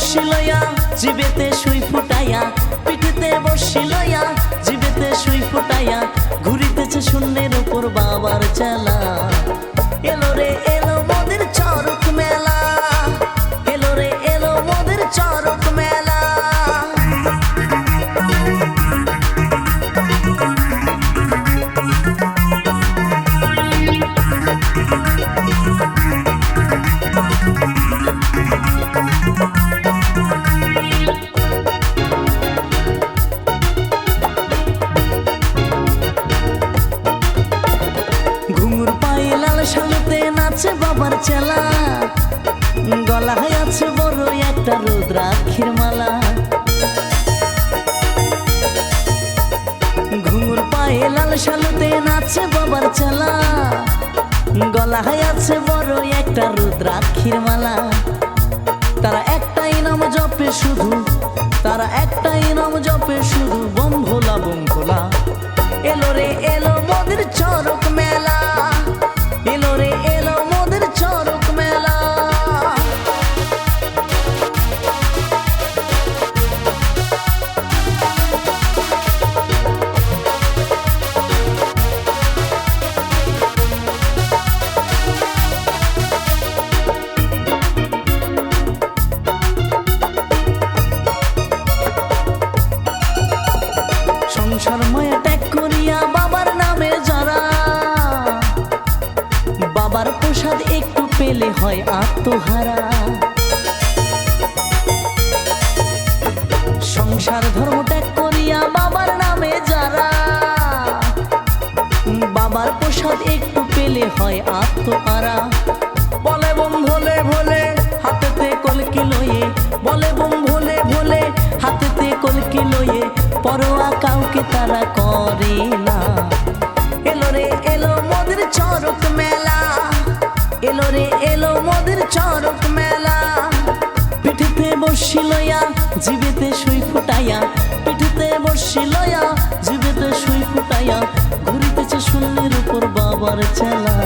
বসি লয়া জিবেতে ফুটাইয়া পিঠিতে বসি লয়া জিবেতে ফুটাইয়া ঘুরিতেছে শূন্যের উপর বাবার চালা। বাবার চেলা। গলায় আছে বড় একটা রুদ্রাক্ষীর মালা। ঘুঙুর পায়ে লাল শালুতে নাচে বাবার চেলা। গলায় আছে বড় একটা রুদ্রাক্ষীর মালা। তারা একটাই নাম জপে শুধু সংসার মায়া ত্যাগ করিয়া বাবার নামে যারা বাবার প্রসাদ একটু পেলে হয় আত্মহারা। সংসার ধর্ম ত্যাগ করিয়া বাবার নামে যারা বাবার প্রসাদ একটু পেলে হয় আত্মহারা। বলে বম ভোলে কাউকে তারা করে না। এলো রে, এলো মোদের চরক মেলা। এলো রে, এলো মোদের চরক মেলা। পিঠিতে বসি লইয়া জিবেতে সুই ফুটাইয়া পিঠিতে বসি লইয়া জিবেতে সুই ফুটাইয়া ঘুরিতেছে শূন্যের উপর বাবার চেলা